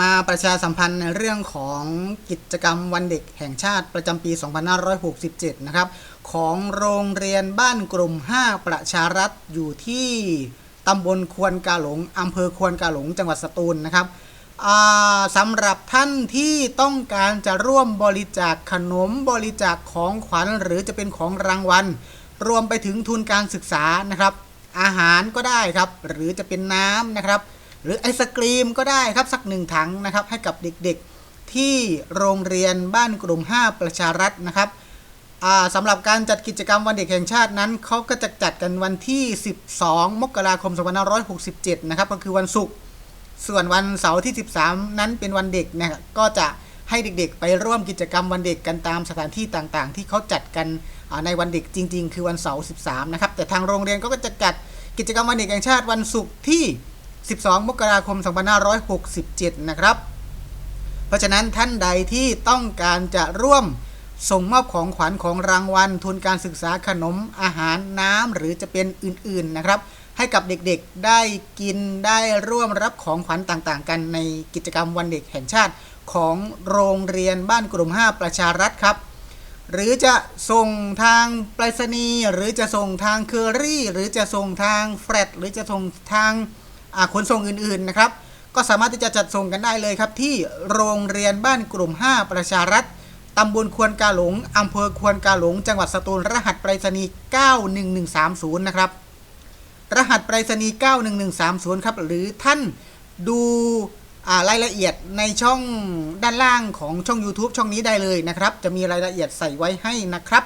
มาประชาสัมพันธ์ในเรื่องของกิจกรรมวันเด็กแห่งชาติประจำปี 2567 นะครับ ของโรงเรียนบ้านกลุ่ม 5 ประชารัฐอยู่ที่ตำบลควนกาหลงอำเภอควนกาหลง จังหวัดสตูลนะครับสำหรับท่านที่ต้องการจะร่วมบริจาคขนมบริจาคของขวัญหรือจะเป็นของรางวัล รวมไปถึงทุนการศึกษานะครับ อาหารก็ได้ครับ หรือจะเป็นน้ำนะครับ หรือไอศกรีมก็ได้ครับสักหนึ่งถังนะครับให้กับเด็กๆที่โรงเรียนบ้านกลุ่ม 5 ประชารัฐนะครับสำหรับการจัดกิจกรรมวันเด็กแห่งชาตินั้นเขาก็จะจัดกันวันที่ 12 มกราคม 2567 นะครับก็คือวันศุกร์ส่วนวันเสาร์ที่ 13 นั้นเป็นวันเด็กนะครับก็จะให้เด็กๆ ไปร่วมกิจกรรมวันเด็กกันตามสถานที่ต่างๆ ที่เขาจัดกันในวันเด็กจริง ๆ คือวันเสาร์ 13 นะครับแต่ทางโรงเรียนก็จะจัดกิจกรรมวันเด็กแห่งชาติวันศุกร์ที่ 12 มกราคม 2567 นะครับ เพราะฉะนั้นท่านใดที่ต้องการจะร่วมส่งมอบของขวัญของรางวัล ทุนการศึกษาขนมอาหารน้ำหรือจะเป็นอื่นๆนะครับ ให้กับเด็กๆได้กินได้ร่วมรับของขวัญต่างๆ กันในกิจกรรมวันเด็กแห่งชาติของโรงเรียนบ้านกลุ่ม 5 ประชารัฐครับ หรือจะส่งทางไปรษณีย์หรือจะส่งทางเคอรี่ หรือจะส่งทางแฟลตหรือจะส่งทางอ่า ขนส่งอื่นๆนะครับ ก็สามารถที่จะจัดส่งกันได้เลยครับ ที่โรงเรียนบ้านกลุ่ม 5 ประชารัฐตำบลควนกาหลงอำเภอควนกาหลง จังหวัดสตูลรหัสไปรษณีย์91130 นะครับ รหัสไปรษณีย์91130 ครับ หรือท่านดูรายละเอียดในช่องด้านล่างของช่อง YouTube ช่องนี้ได้เลยนะครับ จะมีรายละเอียดใส่ไว้ให้นะครับ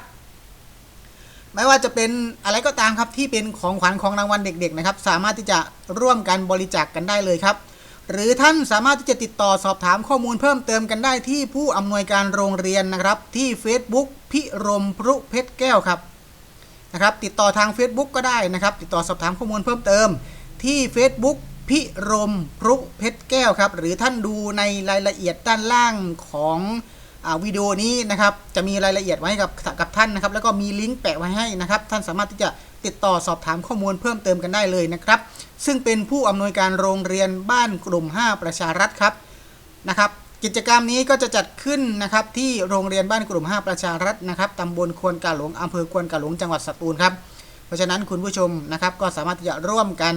ไม่ว่าจะเป็นอะไรก็ตามครับที่เป็นของขวัญของรางวัลเด็กๆนะครับ สามารถที่จะร่วมกันบริจาคกกันได้เลยครับ หรือท่านสามารถที่จะติดต่อสอบถามข้อมูลเพิ่มเติมกันได้ที่ผู้อำนวยการโรงเรียนนะครับ ที่ Facebook พิรมพรุเพชรแก้วครับนะครับติดต่อทาง Facebook ก็ได้นะครับ ติดต่อสอบถามข้อมูลเพิ่มเติม ที่ Facebook พิรมพรุเพชรแก้วครับ หรือท่านดูในรายละเอียดด้านล่างของ วิดีโอนี้นะครับจะมีรายละเอียดไว้กับกับท่านนะครับ แล้วก็มีลิงก์แปะไว้ให้นะครับ ท่านสามารถที่จะติดต่อสอบถามข้อมูลเพิ่มเติมกันได้เลยนะครับ ซึ่งเป็นผู้อำนวยการโรงเรียนบ้านกลุ่ม 5 ประชารัฐครับนะครับ กิจกรรมนี้ก็จะจัดขึ้นนะครับที่โรงเรียนบ้านกลุ่ม 5 ประชารัฐนะครับตำบลควนกาหลงอำเภอควนกาหลงจังหวัดสตูลครับ เพราะฉะนั้นคุณผู้ชมนะครับก็สามารถที่จะร่วมกัน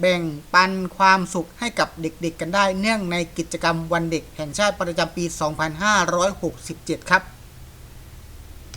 แบ่งปันความสุขให้กับเด็กๆกันได้ เนื่องในกิจกรรมวันเด็กแห่งชาติประจำปี 2567 ครับ